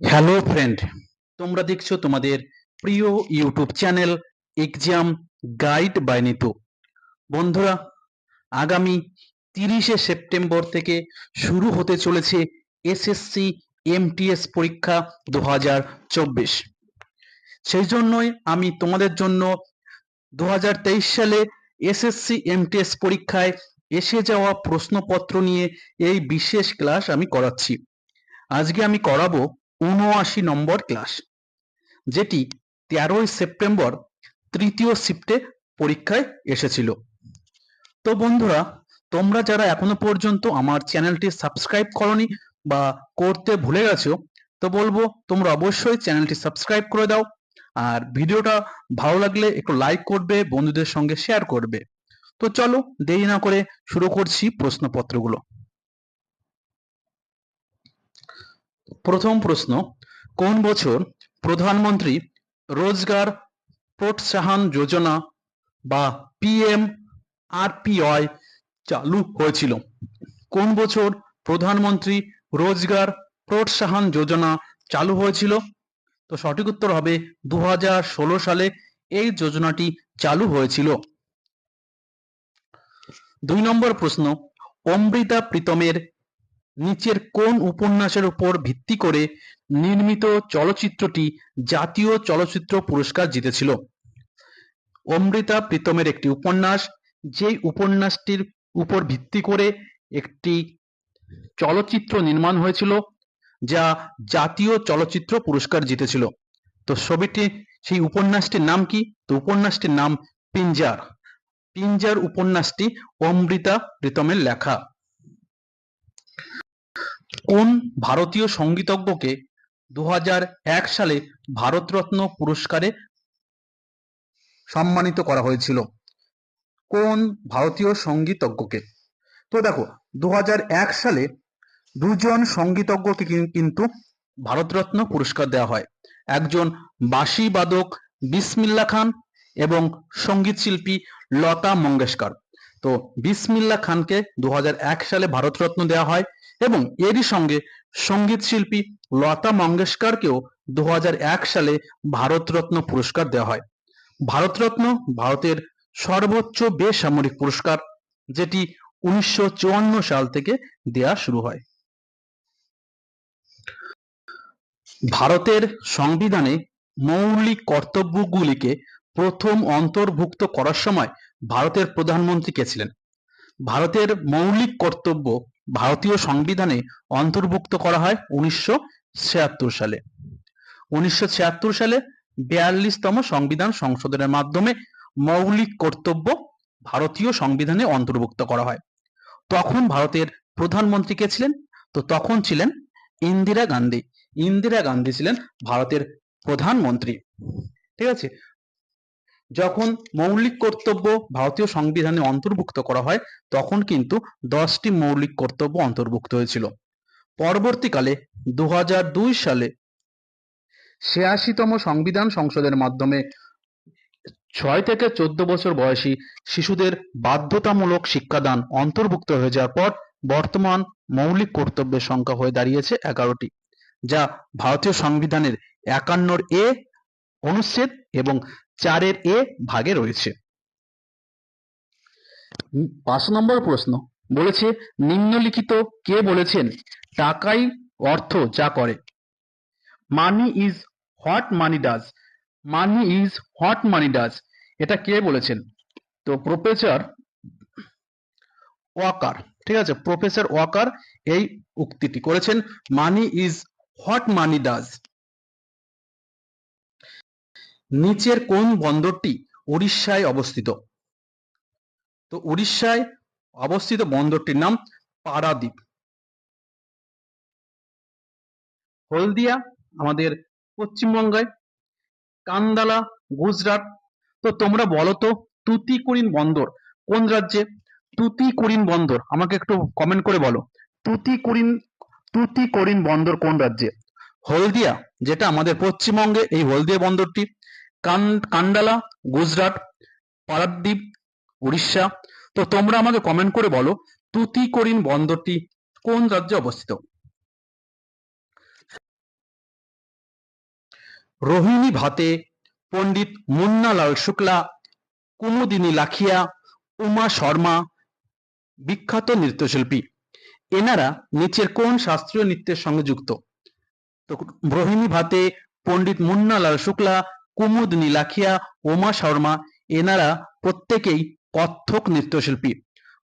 Hello friend তোমরা দেখছ তোমাদের প্রিয় YouTube channel exam guide by Nitu বন্ধুরা, আগামী তিরিশে সেপ্টেম্বর থেকে শুরু হতে চলেছে এসএসসি এমটিএস পরীক্ষা দু হাজার চব্বিশ। সেই জন্যই আমি তোমাদের জন্য দু হাজার তেইশ সালে এসএসসি এমটিএস পরীক্ষায় এসে যাওয়া প্রশ্নপত্র নিয়ে এই বিশেষ ক্লাস আমি করাচ্ছি। আজকে আমি করাবো উনআশি নম্বর ক্লাস যেটি তেরোই সেপ্টেম্বর তৃতীয় শিফটে পরীক্ষায় এসেছিল। তো বন্ধুরা, তোমরা যারা এখনও পর্যন্ত আমার চ্যানেলটি সাবস্ক্রাইব করনি বা করতে ভুলে গেছো, তো বলব তোমরা অবশ্যই চ্যানেলটি সাবস্ক্রাইব করে দাও আর ভিডিওটা ভালো লাগলে একটু লাইক করবে, বন্ধুদের সঙ্গে শেয়ার করবে। তো চলো দেরি না করে শুরু করছি প্রশ্নপত্রগুলো। প্রথম প্রশ্ন, কোন বছর প্রধানমন্ত্রী রোজগার প্রোৎসাহন যোজনা বা পিএম আরপিওয়াই চালু হয়েছিল? কোন বছর প্রধানমন্ত্রী রোজগার প্রোৎসাহন যোজনা চালু হয়েছিল? তো সঠিক উত্তর হবে দু হাজার ষোলো সালে এই যোজনাটি চালু হয়েছিল। দুই নম্বর প্রশ্ন, অমৃতা প্রীতমের নিচের কোন উপন্যাসের উপর ভিত্তি করে নির্মিত চলচ্চিত্রটি জাতীয় চলচ্চিত্র পুরস্কার জিতেছিল। অমৃতা প্রীতমের একটি উপন্যাস, যেই উপন্যাসটির উপর ভিত্তি করে একটি চলচ্চিত্র নির্মাণ হয়েছিল, যা জাতীয় চলচ্চিত্র পুরস্কার জিতেছিল। তো ছবিটি, সেই উপন্যাসটির নাম কি? তো উপন্যাসটির নাম পিঞ্জার। পিঞ্জার উপন্যাসটি অমৃতা প্রীতমের লেখা। কোন ভারতীয় সঙ্গীতজ্ঞকে দু হাজার এক সালে ভারতরত্ন পুরস্কারে সম্মানিত করা হয়েছিল? কোন ভারতীয় সঙ্গীতজ্ঞকে? তো দেখো দু এক সালে দুজন সঙ্গীতজ্ঞকে কিন্তু ভারতরত্ন পুরস্কার দেওয়া হয়। একজন বাঁশি বাদক বিসমিল্লা খান এবং সংগীত শিল্পী লতা মঙ্গেশকর। তো বিসমিল্লা খানকে দু হাজার এক সালে ভারতরত্ন দেওয়া হয়। এবং এরই সঙ্গে সংগীত শিল্পী লতা মঙ্গেশকরকেও দু হাজার এক সালে ভারতরত্ন পুরস্কার দেওয়া হয়। ভারতরত্ন ভারতের সর্বোচ্চ বেসামরিক পুরস্কার, যেটি উনিশশো চুয়ান্ন সাল থেকে দেয়া শুরু হয়। ভারতের সংবিধানে মৌলিক কর্তব্যগুলিকে প্রথম অন্তর্ভুক্ত করার সময় ভারতের প্রধানমন্ত্রী কে ছিলেন? ভারতের মৌলিক কর্তব্য ভারতীয় সংবিধানে অন্তর্ভুক্ত করা হয় উনিশশো সালে। উনিশশো সালে বিয়াল্লিশতম সংবিধান সংশোধনের মাধ্যমে মৌলিক কর্তব্য ভারতীয় সংবিধানে অন্তর্ভুক্ত করা হয়। তখন ভারতের প্রধানমন্ত্রী কে ছিলেন? তো তখন ছিলেন ইন্দিরা গান্ধী। ইন্দিরা গান্ধী ছিলেন ভারতের প্রধানমন্ত্রী। ঠিক আছে? যখন মৌলিক কর্তব্য ভারতীয় সংবিধানে অন্তর্ভুক্ত করা হয়, তখন কিন্তু দশটি মৌলিক কর্তব্য অন্তর্ভুক্ত হয়েছিল। পরবর্তীকালে দু হাজার দুই সালে ছিয়াশিতম সংবিধান সংসদের মাধ্যমে ছয় থেকে চোদ্দ বছর বয়সী শিশুদের বাধ্যতামূলক শিক্ষাদান অন্তর্ভুক্ত হয়ে যাওয়ার পর বর্তমান মৌলিক কর্তব্যের সংখ্যা হয়ে দাঁড়িয়েছে এগারোটি, যা ভারতীয় সংবিধানের একান্নর এ অনুচ্ছেদ এবং চারের এ ভাগে রয়েছে। পাঁচ নম্বর প্রশ্ন। বলেছে, নিম্নলিখিত কে বলেছেন, টাকাই অর্থ যা করে? Money is what money does. Money is what money does. এটা কে বলেছেন? তো প্রফেসর ওয়াকার, ঠিক আছে? প্রফেসর ওয়াকার এই উক্তিটি করেছেন, money is what money does. নিচের কোন বন্দরটি উড়িষ্যায় অবস্থিত? তো উড়িষ্যায় অবস্থিত বন্দরটির নাম পারাদ্বীপ। হলদিয়া আমাদের পশ্চিমবঙ্গে কান্দালা গুজরাট। তো তোমরা বলো তো তুতিকোরিন বন্দর কোন রাজ্যে? তুতিকোরিন বন্দর, আমাকে একটু কমেন্ট করে বলো। তুতিকোরিন তুতিকোরিন বন্দর কোন রাজ্যে? হলদিয়া, যেটা আমাদের পশ্চিমবঙ্গে, এই হলদিয়া বন্দরটি কান্ডালা, গুজরাট পারাদ্বীপ উড়িষ্যা। তো তোমরা আমাকে কমেন্ট করে বলো, তুতিকোরিন বন্দরটি কোন রাজ্যে অবস্থিত? রোহিণী ভাতে পণ্ডিত মুন্নালাল শুক্লা, কুমুদিনী লাখিয়া, উমা শর্মা, বিখ্যাত নৃত্যশিল্পী। এনারা নিচের কোন শাস্ত্রীয় নৃত্যের সঙ্গে যুক্ত? তো রোহিণী ভাতে পণ্ডিত মুন্নালাল শুক্লা কুমুদিনী লাখিয়া উমা, শর্মা এনারা প্রত্যেকেই কত্থক নৃত্যশিল্পী।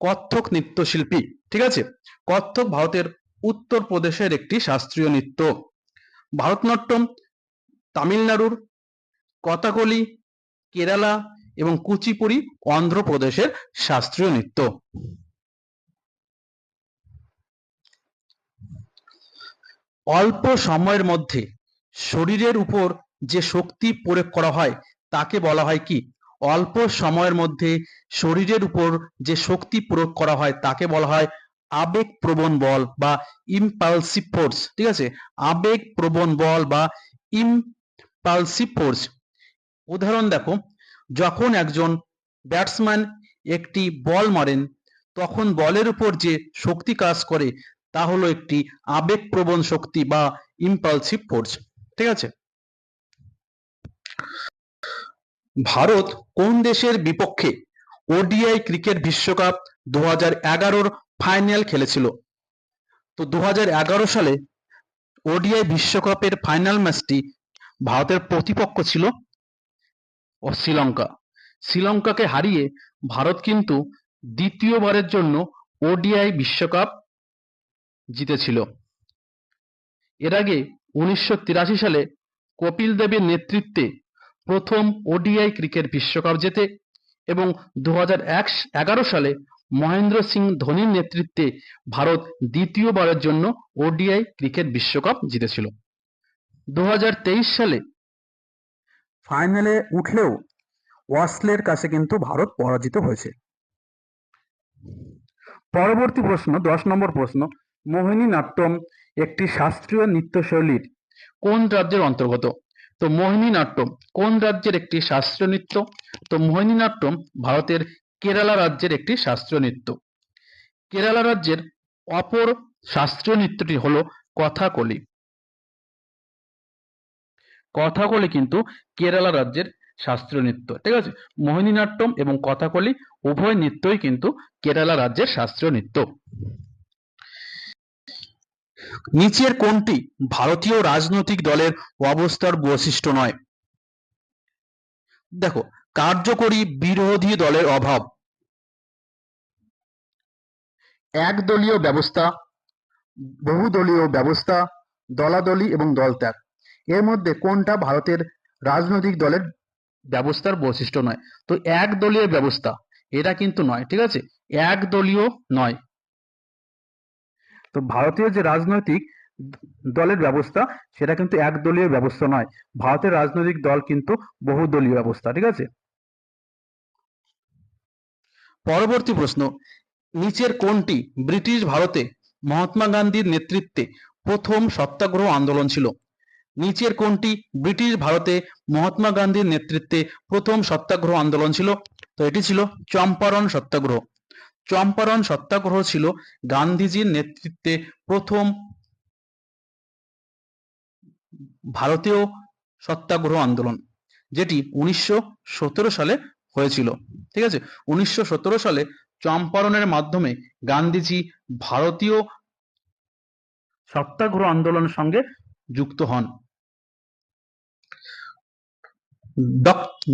কত্থক নৃত্যশিল্পী, ঠিক আছে? কত্থক ভারতের উত্তরপ্রদেশের একটি শাস্ত্রীয় নৃত্য। ভারতনাট্যম, তামিলনাড়ুর কথাকলি কেরালা এবং কুচিপুড়ি অন্ধ্রপ্রদেশের শাস্ত্রীয় নৃত্য। অল্প সময়ের মধ্যে শরীরের উপর যে শক্তি প্রয়োগ করা হয়, তাকে বলা হয় কি? অল্প সময়ের মধ্যে শরীরের উপর যে শক্তি প্রয়োগ করা হয়, তাকে বলা হয় আবেগ প্রবণ বল বা ইম্পালসিভ ফোর্স ঠিক আছে? আবেগ প্রবণ বল বা ইম্পালসিভ ফোর্স উদাহরণ দেখো, যখন একজন ব্যাটসম্যান একটি বল মারেন, তখন বলের উপর যে শক্তি কাজ করে, তা হলো একটি আবেগপ্রবণ শক্তি বা ইম্পালসিভ ফোর্স ঠিক আছে? ভারত কোন দেশের বিপক্ষে ওডিআই ক্রিকেট বিশ্বকাপ দু হাজার ফাইনাল খেলেছিল? তো দু হাজার এগারো সালে ওডিআই বিশ্বকাপের ফাইনাল ম্যাচটি ভারতের প্রতিপক্ষ ছিল ও শ্রীলঙ্কা। শ্রীলঙ্কাকে হারিয়ে ভারত কিন্তু দ্বিতীয়বারের জন্য ওডিআই বিশ্বকাপ জিতেছিল। এর আগে উনিশশো তিরাশি সালে কপিল দেবের নেতৃত্বে প্রথম ওডিআই ক্রিকেট বিশ্বকাপ জেতে এবং দু সালে মহেন্দ্র সিং ধোনির নেতৃত্বে ভারত দ্বিতীয়বারের জন্য ওডিআই ক্রিকেট বিশ্বকাপ জিতেছিল। দু হাজার তেইশ সালে ফাইনালে উঠলেও ওয়াসলের কাছে কিন্তু ভারত পরাজিত হয়েছে। পরবর্তী প্রশ্ন, দশ নম্বর প্রশ্ন মোহিনী নাট্যম একটি শাস্ত্রীয় নৃত্যশৈলীর কোন রাজ্যের অন্তর্গত? তো মোহিনী নাট্যম কোন রাজ্যের একটি শাস্ত্রীয় নৃত্য? তো মোহিনী নাট্যম ভারতের কেরালা রাজ্যের একটি শাস্ত্রীয় নৃত্য। কেরালা রাজ্যের অপর শাস্ত্রীয় নৃত্যটি হলো কথাকলি। কথাকলি কিন্তু কেরালা রাজ্যের শাস্ত্রীয় নৃত্য, ঠিক আছে? মোহিনীনাট্যম এবং কথাকলি উভয় নৃত্যই কিন্তু কেরালা রাজ্যের শাস্ত্রীয় নৃত্য। নিচের কোনটি ভারতীয় রাজনৈতিক দলের অবস্থার বৈশিষ্ট্য নয়। দেখো, কার্যকরী বিরোধী দলের অভাব। একদলীয় ব্যবস্থা, বহুদলীয় ব্যবস্থা, দলাদলি এবং দলত্যাগ। এর মধ্যে কোনটা ভারতের রাজনৈতিক দলের ব্যবস্থার বৈশিষ্ট্য নয়? তো একদলীয় ব্যবস্থা, এটা কিন্তু নয়, ঠিক আছে? একদলীয় নয়। তো ভারতীয় যে রাজনৈতিক দলের ব্যবস্থা, সেটা কিন্তু একদলীয় ব্যবস্থা নয়। ভারতের রাজনৈতিক দল কিন্তু বহুদলীয় ব্যবস্থা, ঠিক আছে? পরবর্তী প্রশ্ন, নিচের কোনটি ব্রিটিশ ভারতে মহাত্মা গান্ধীর নেতৃত্বে প্রথম সত্যাগ্রহ আন্দোলন ছিল? নিচের কোনটি ব্রিটিশ ভারতে মহাত্মা গান্ধীর নেতৃত্বে প্রথম সত্যাগ্রহ আন্দোলন ছিল? তো এটি ছিল চম্পারণ সত্যাগ্রহ। চম্পারণ সত্যাগ্রহ ছিল গান্ধীজির নেতৃত্বে প্রথম ভারতীয় সত্যাগ্রহ আন্দোলন, যেটি উনিশশো সতেরো সালে হয়েছিল। ঠিক আছে? উনিশশো সতেরো সালে চম্পারণের মাধ্যমে গান্ধীজি ভারতীয় সত্যাগ্রহ আন্দোলনের সঙ্গে যুক্ত হন।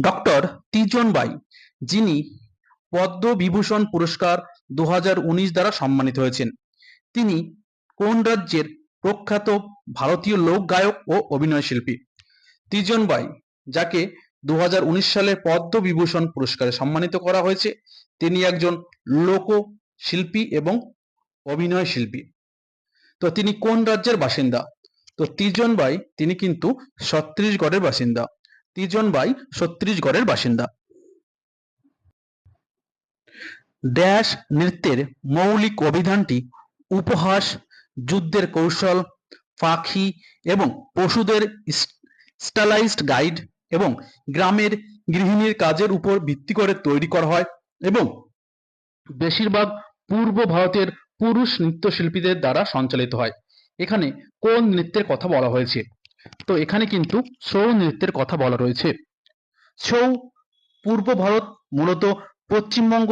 ডক্টর তিজন বাই যিনি পদ্মবিভূষণ পুরস্কার দু হাজার উনিশ দ্বারা সম্মানিত হয়েছেন। তিনি কোন রাজ্যের প্রখ্যাত ভারতীয় লোক গায়ক ও অভিনয় শিল্পী? তিজন বাই, যাকে দু হাজার উনিশ সালে পদ্মবিভূষণ পুরস্কারে সম্মানিত করা হয়েছে, তিনি একজন লোক শিল্পী এবং অভিনয় শিল্পী। তো তিনি কোন রাজ্যের বাসিন্দা? তো তিজন বাই, তিনি কিন্তু ছত্তিশগড়ের বাসিন্দা। তিজন বাই, ছত্তিশগড়ের বাসিন্দা। ড্যাশ নৃত্যের মৌলিক অভিধানটি উপহাস, যুদ্ধের কৌশল, পাখি এবং পশুদের স্টাইলাইজড গাইড এবং গ্রামের গৃহিণীর কাজের উপর ভিত্তি করে তৈরি করা হয় এবং বেশিরভাগ পূর্ব ভারতের পুরুষ নৃত্যশিল্পীদের দ্বারা সঞ্চালিত হয়। এখানে কোন নৃত্যের কথা বলা হয়েছে? তো এখানে কিন্তু ছৌ নৃত্যের কথা বলা রয়েছে। ছৌ পূর্ব ভারত, মূলত পশ্চিমবঙ্গ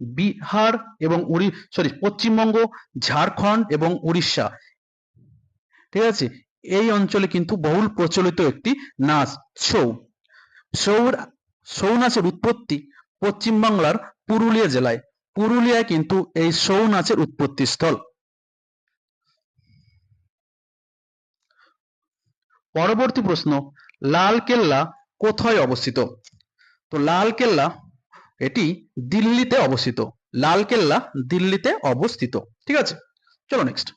বিহার এবং উড়ি সরি পশ্চিমবঙ্গ, ঝাড়খণ্ড এবং উড়িষ্যা। ঠিক আছে? এই অঞ্চলে কিন্তু বহুল প্রচলিত একটি নাচ ছৌ ছৌর ছৌ নাচের উৎপত্তি পশ্চিমবাংলার পুরুলিয়া জেলায়। পুরুলিয়ায় কিন্তু এই ছৌ নাচের উৎপত্তি স্থল পরবর্তী প্রশ্ন লাল কেল্লা কোথায় অবস্থিত? তো লাল কেল্লা এটি দিল্লিতে অবস্থিত। লাল কেল্লা দিল্লিতে অবস্থিত। ঠিক আছে? চলো নেক্সট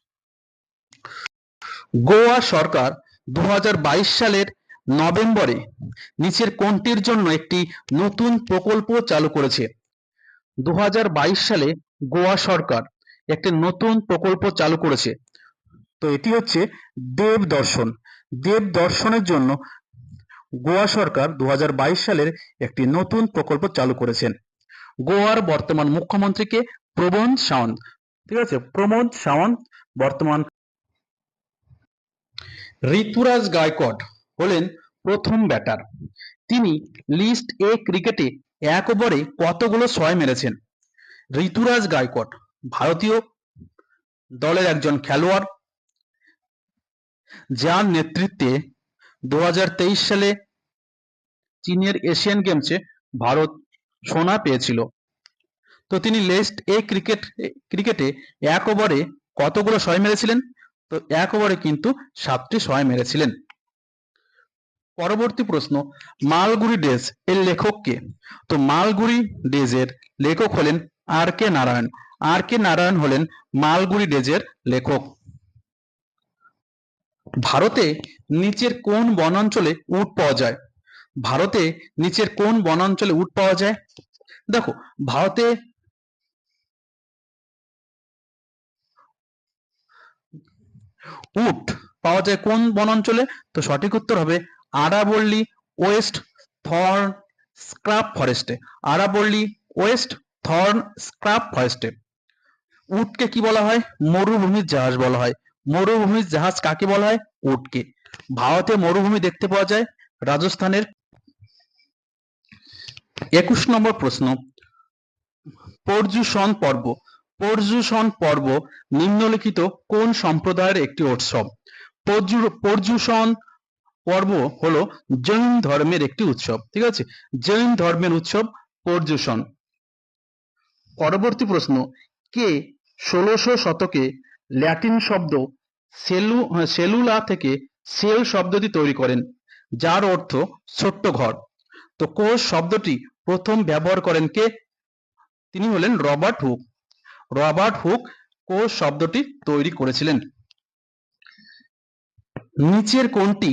গোয়া সরকার দু সালের নভেম্বরে নিচের কোনটির জন্য একটি নতুন প্রকল্প চালু করেছে। দু হাজার বাইশ সালে গোয়া সরকার একটি নতুন প্রকল্প চালু করেছে। তো এটি হচ্ছে দেব দর্শন দেব দর্শনের জন্য গোয়া সরকার দু হাজার বাইশ সালের একটি নতুন প্রকল্প চালু করেছেন। গোয়ার বর্তমান মুখ্যমন্ত্রীকে প্রমোদ সাওয়ান্ত ঠিক আছে প্রমোদ সাওয়ান্ত বর্তমান ঋতুরাজ গায়কট হলেন প্রথম ব্যাটার। তিনি লিস্ট এ ক্রিকেটে এক ওভারে কতগুলো ছয় মেরেছেন? ঋতুরাজ গায়কট ভারতীয় দলের একজন খেলোয়াড়, যার নেতৃত্বে দু হাজার তেইশ সালে চীনের এশিয়ান গেমসে ভারত সোনা পেয়েছিল। তো তিনি লিস্ট এ ক্রিকেট, ক্রিকেটে এক ওভারে কতগুলো ছয় মেরেছিলেন? তো এক ওভারে কিন্তু সাতটি ছয় মেরেছিলেন। পরবর্তী প্রশ্ন মালগুড়ি ডেজ এর লেখক কে? তো মালগুড়ি ডেজ এর লেখক হলেন আর কে নারায়ণ। আর কে নারায়ণ হলেন মালগুড়ি ডেজের লেখক। ভারতে নিচের কোন বনাঞ্চলে উট পাওয়া যায়? ভারতে নিচের কোন বনাঞ্চলে উট পাওয়া যায়? দেখো, ভারতে উট পাওয়া যায় কোন বনাঞ্চলে? তো সঠিক উত্তর হবে আরাবল্লী ওয়েস্ট থর্ন স্ক্রাপ ফরেস্টে। আরাবল্লী ওয়েস্ট থর্ন স্ক্রাপ ফরেস্টে। উটকে কি বলা হয়? মরুভূমির জাহাজ বলা হয়। মরুভূমির জাহাজ কাকে বলা হয়? উটকে। ভারতে মরুভূমি দেখতে পাওয়া যায় রাজস্থানের একুশ নম্বর প্রশ্ন। পর্যুষণ পর্ব। পর্যুষণ পর্ব নিম্নলিখিত কোন সম্প্রদায়ের একটি উৎসব? পর্যু- পর্যুষণ পর্ব হলো জৈন ধর্মের একটি উৎসব, ঠিক আছে? জৈন ধর্মের উৎসব পর্যুষণ। পরবর্তী প্রশ্ন, কে ষোলশো শতকে ল্যাটিন শব্দ সেলু সেলুলা থেকে সেল শব্দটি তৈরি করেন, যার অর্থ ছোট্ট ঘর। তো কোষ শব্দটি প্রথম ব্যবহার করেন কে? তিনি হলেন রবার্ট হুক। রবার্ট হুক কোষ শব্দটি তৈরি করেছিলেন। নিচের কোনটি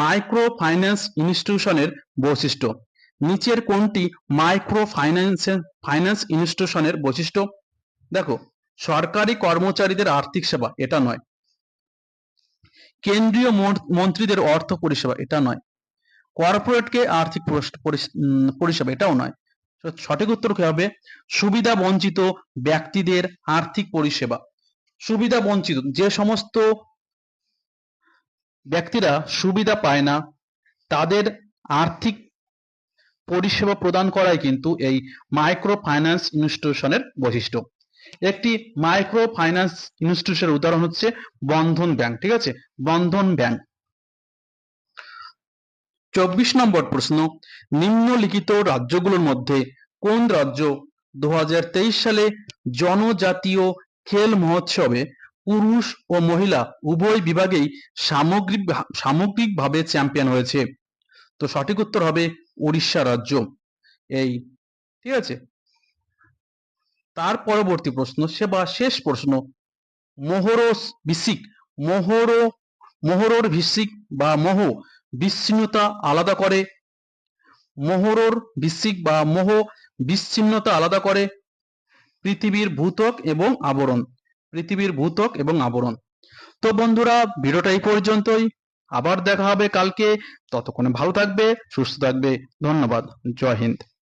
মাইক্রো ফাইন্যান্স ইনস্টিটিউশনের বৈশিষ্ট্য। নিচের কোনটি মাইক্রো ফাইন্যান্স ফাইন্যান্স ইনস্টিটিউশনের বৈশিষ্ট্য। দেখো সরকারি কর্মচারীদের আর্থিক সেবা, এটা নয়। কেন্দ্রীয় মন্ত্রীদের অর্থ পরিষেবা, এটা নয়। কর্পোরেটকে আর্থিক পরিষেবা, এটাও নয়। সঠিক উত্তর কি হবে? সুবিধা বঞ্চিত ব্যক্তিদের আর্থিক পরিষেবা। সুবিধা বঞ্চিত, যে সমস্ত ব্যক্তিরা সুবিধা পায় না, তাদের আর্থিক পরিষেবা প্রদান করাই কিন্তু এই মাইক্রো ফাইন্যান্স ইনস্টিটিউশনের বৈশিষ্ট্য। একটি মাইক্রো ফাইন্যান্স ইনস্টিটিউশনের উদাহরণ হচ্ছে বন্ধন ব্যাংক, ঠিক আছে? বন্ধন ব্যাংক। চব্বিশ নম্বর প্রশ্ন, নিম্নলিখিত রাজ্যগুলোর মধ্যে কোন রাজ্য দু সালে জনজাতীয় খেল মহোৎসবে পুরুষ ও মহিলা উভয় বিভাগেই সামগ্রিক সামগ্রিকভাবে চ্যাম্পিয়ন হয়েছে? তো সঠিক উত্তর হবে উড়িষ্যা রাজ্য। এই, ঠিক আছে? তার পরবর্তী প্রশ্ন, সে বা শেষ প্রশ্ন, মোহরস বিসিক মোহর, মোহরর ভিসিক বা মোহ বিচ্ছিন্নতা আলাদা করে, মোহরর বিসিক বা মোহ বিচ্ছিন্নতা আলাদা করে, পৃথিবীর ভূতক এবং আবরণ, পৃথিবীর ভূতক এবং আবরণ। তো বন্ধুরা, ভিডিওটা এই পর্যন্তই। আবার দেখা হবে কালকে। ততক্ষণে ভালো থাকবে, সুস্থ থাকবে। ধন্যবাদ। জয় হিন্দ।